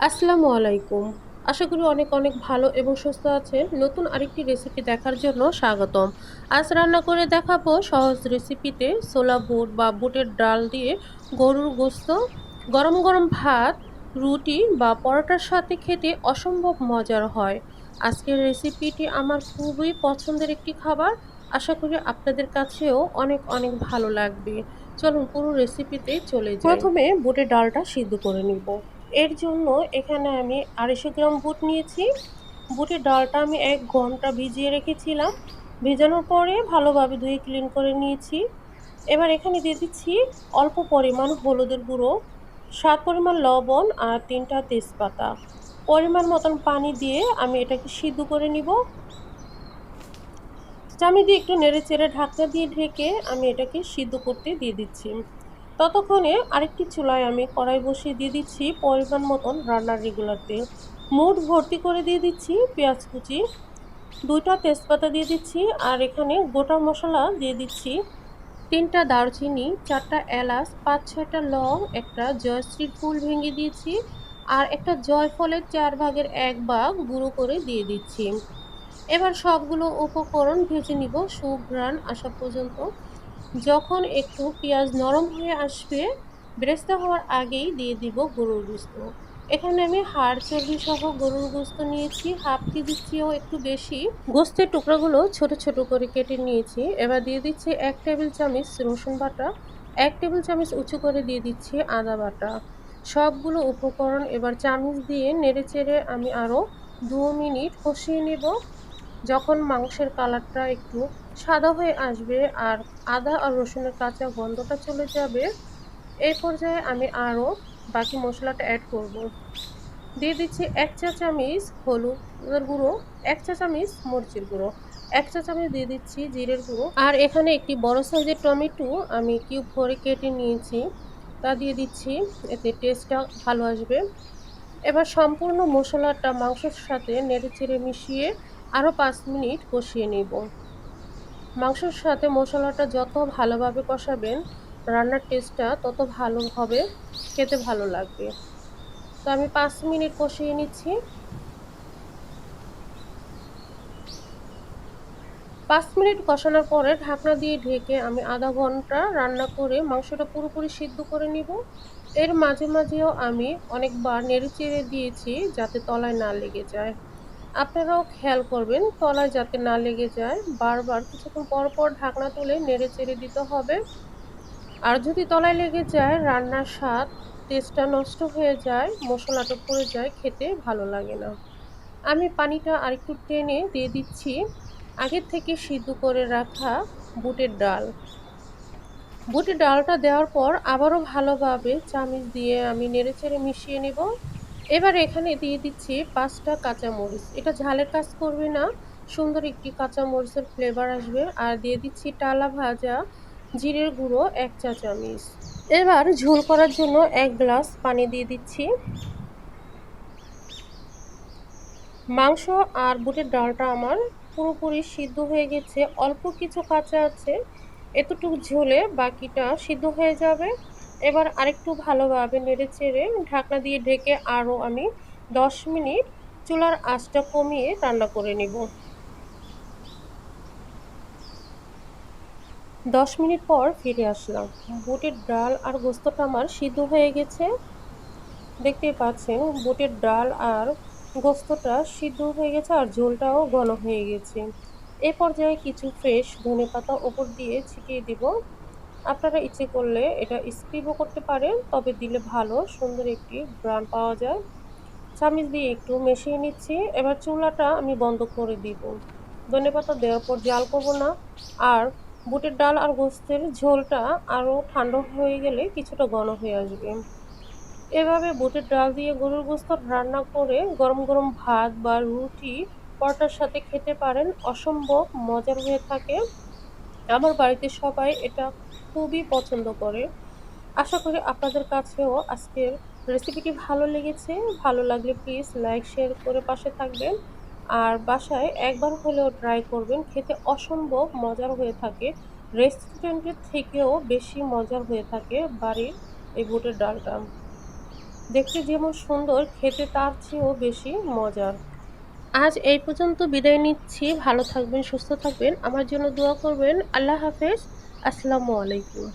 আসসালামু আলাইকুম। আশা করি অনেক অনেক ভালো এবং সুস্থ আছেন। নতুন আরেকটি রেসিপি দেখার জন্য স্বাগতম। আজ রান্না করে দেখাবো সহজ রেসিপিতে ছোলা বুট বা বুটের ডাল দিয়ে গরুর গোস্ত, গরম গরম ভাত, রুটি বা পরোটার সাথে খেতে অসম্ভব মজার হয়। আজকের রেসিপিটি আমার খুবই পছন্দের একটি খাবার। আশা করি আপনাদের কাছেও অনেক অনেক ভালো লাগবে। চলুন পুরো রেসিপিতে চলে যাই। প্রথমে বুটের ডালটা সিদ্ধ করে নিব। এর জন্য এখানে আমি আড়াইশো গ্রাম বুট নিয়েছি। বুটের ডালটা আমি এক ঘণ্টা ভিজিয়ে রেখেছিলাম। ভেজানোর পরে ভালোভাবে ধুয়ে ক্লিন করে নিয়েছি। এবার এখানে দিয়ে দিচ্ছি অল্প পরিমাণ হলুদের গুঁড়ো সাত পরিমাণ লবণ আর তিনটা তেজপাতা। পরিমাণ মতন পানি দিয়ে আমি এটাকে সিদ্ধ করে নিব। চামি দিয়ে একটু নেড়ে চেড়ে ঢাকনা দিয়ে ঢেকে আমি এটাকে সিদ্ধ করতে দিয়ে দিচ্ছি। ততক্ষণে আরেকটি চুলায় আমি কড়াই বসিয়ে দিয়ে দিচ্ছি পরিমাণ মতন রান্নার রেগুলার তেল। মুড ভর্তি করে দিয়ে দিচ্ছি পেঁয়াজ কুচি, দুইটা তেজপাতা দিয়ে দিচ্ছি, আর এখানে গোটা মশলা দিয়ে দিচ্ছি তিনটা দারচিনি, চারটা এলাচ, পাঁচ ছয়টা লং, একটা জয়শ্রীর ফুল ভেঙে দিয়েছি, আর একটা জয়ফলের চার ভাগের এক ভাগ গুঁড়ো করে দিয়ে দিচ্ছি। এবার সবগুলো উপকরণ ভেজে নিব। সুঘ্রাণ আসা পর্যন্ত যখন একটু পেঁয়াজ নরম হয়ে আসবে, বেরেস্তা হওয়ার আগেই দিয়ে দিব গরুর গুস্ত। এখানে আমি হাড় চর্বি সহ গরুর গোস্ত নিয়েছি, হাফ কেজির চেয়েও একটু বেশি। গোস্তের টুকরাগুলো ছোট ছোট করে কেটে নিয়েছি। এবার দিয়ে দিচ্ছি এক টেবিল চামচ রসুন বাটা, এক টেবিল চামচ উঁচু করে দিয়ে দিচ্ছি আদা বাটা। সবগুলো উপকরণ এবার চামচ দিয়ে নেড়ে চেড়ে আমি আরও দু মিনিট কষিয়ে নেব। যখন মাংসের কালারটা একটু সাদা হয়ে আসবে আর আদা আর রসুনের কাঁচা গন্ধটা চলে যাবে এই পর্যায়ে আমি আরও বাকি মশলাটা অ্যাড করব। দিয়ে দিচ্ছি এক চা চামচ হলুদের গুঁড়ো, এক চা চামচ মরিচের গুঁড়ো, এক চা চামচ দিয়ে দিচ্ছি জিরের গুঁড়ো আর এখানে একটি বড় সাইজের টমেটো আমি কিউব করে কেটে নিয়েছি, তা দিয়ে দিচ্ছি, এতে টেস্টটা ভালো আসবে এবার সম্পূর্ণ মশলাটা মাংসের সাথে নেড়ে চেড়ে মিশিয়ে আরও পাঁচ মিনিট কষিয়ে নেব। মাংসের সাথে মশলাটা যত ভালোভাবে কষাবেন, রান্নার টেস্টটা তত ভালো হবে, খেতে ভালো লাগবে। তো আমি পাঁচ মিনিট কষিয়ে নিচ্ছি। পাঁচ মিনিট কষানোর পরে ঢাকনা দিয়ে ঢেকে আমি আধা ঘণ্টা রান্না করে মাংসটা পুরোপুরি সিদ্ধ করে নিব। এর মাঝে মাঝেও আমি অনেকবার নেড়ে চেড়ে দিয়েছি যাতে তলায় না লেগে যায়। আপনারাও খেয়াল করবেন, তলায় যাতে না লেগে যায়, বারবার কিছুক্ষণ পর পর ঢাকনা তুলে নেড়ে চেড়ে দিতে হবে। আর যদি তলায় লেগে যায়, রান্নার স্বাদ, টেস্টটা নষ্ট হয়ে যায় মশলাটা পড়ে যায়, খেতে ভালো লাগে না। আমি পানিটা আরেকটু টেনে দিয়ে দিচ্ছি। আগের থেকে সিদ্ধ করে রাখা বুটের ডাল। বুটের ডালটা দেওয়ার পর আবারও ভালোভাবে চামিচ দিয়ে আমি নেড়ে চেড়ে মিশিয়ে নেব। এবার এখানে দিয়ে দিচ্ছি পাঁচটা কাঁচামরিচ। এটা ঝালের কাজ করবে না, সুন্দর একটি কাঁচামরিচের ফ্লেভার আসবে। আর দিয়ে দিচ্ছি টালা ভাজা জিরের গুঁড়ো, এক চা চামচ। এবার ঝোল করার জন্য এক গ্লাস পানি দিয়ে দিচ্ছি। মাংস আর বুটের ডালটা আমার পুরোপুরি সিদ্ধ হয়ে গেছে। অল্প কিছু কাঁচা আছে, এতটুকু ঝোলে বাকিটা সিদ্ধ হয়ে যাবে। এবার আরেকটু ভালোভাবে নেড়ে চেড়ে ঢাকনা দিয়ে ঢেকে আরও আমি দশ মিনিট চুলার আঁচটা কমিয়ে রান্না করে নেব। দশ মিনিট পর ফিরে আসলাম। বুটের ডাল আর গোস্তটা আমার সিদ্ধ হয়ে গেছে। দেখতে পাচ্ছেন, বুটের ডাল আর গোস্তটা সিদ্ধ হয়ে গেছে আর ঝোলটাও ঘন হয়ে গেছে। এ পর্যায়ে কিছু ফ্রেশ ধনে পাতা ওপর দিয়ে ছিটিয়ে দিব। আপনারা ইচ্ছে করলে এটা স্কিপও করতে পারেন, তবে দিলে ভালো, সুন্দর একটি ব্রান পাওয়া যায়। চামিচ দিয়ে একটু মিশিয়ে নিচ্ছি। এবার চুলাটা আমি বন্ধ করে দিব। ধনে পাতা দেওয়ার পর জাল করব না। আর বুটের ডাল আর গোস্তের ঝোলটা আরও ঠান্ডা হয়ে গেলে কিছুটা ঘন হয়ে আসবে। এভাবে বুটের ডাল দিয়ে গরুর গোস্ত রান্না করে গরম গরম ভাত বা রুটি পরোটার সাথে খেতে পারেন। অসম্ভব মজার হয়ে থাকে। আমার বাড়িতে সবাই এটা খুবই পছন্দ করে। আশা করি আপনাদের কাছেও আজকের রেসিপিটি ভালো লেগেছে। ভালো লাগলে প্লিজ লাইক শেয়ার করে পাশে থাকবেন। আর বাসায় একবার হলেও ট্রাই করবেন। খেতে অসম্ভব মজার হয়ে থাকে। রেস্টুরেন্টের থেকেও বেশি মজার হয়ে থাকে বাড়ির এই বুটের ডালটা। দেখতে যেমন সুন্দর, খেতে তার চেয়েও বেশি মজার। আজ এই পর্যন্ত বিদায় নিচ্ছি। ভালো থাকবেন, সুস্থ থাকবেন। আমার জন্য দোয়া করবেন। আল্লাহ হাফেজ। আসসালামু আলাইকুম।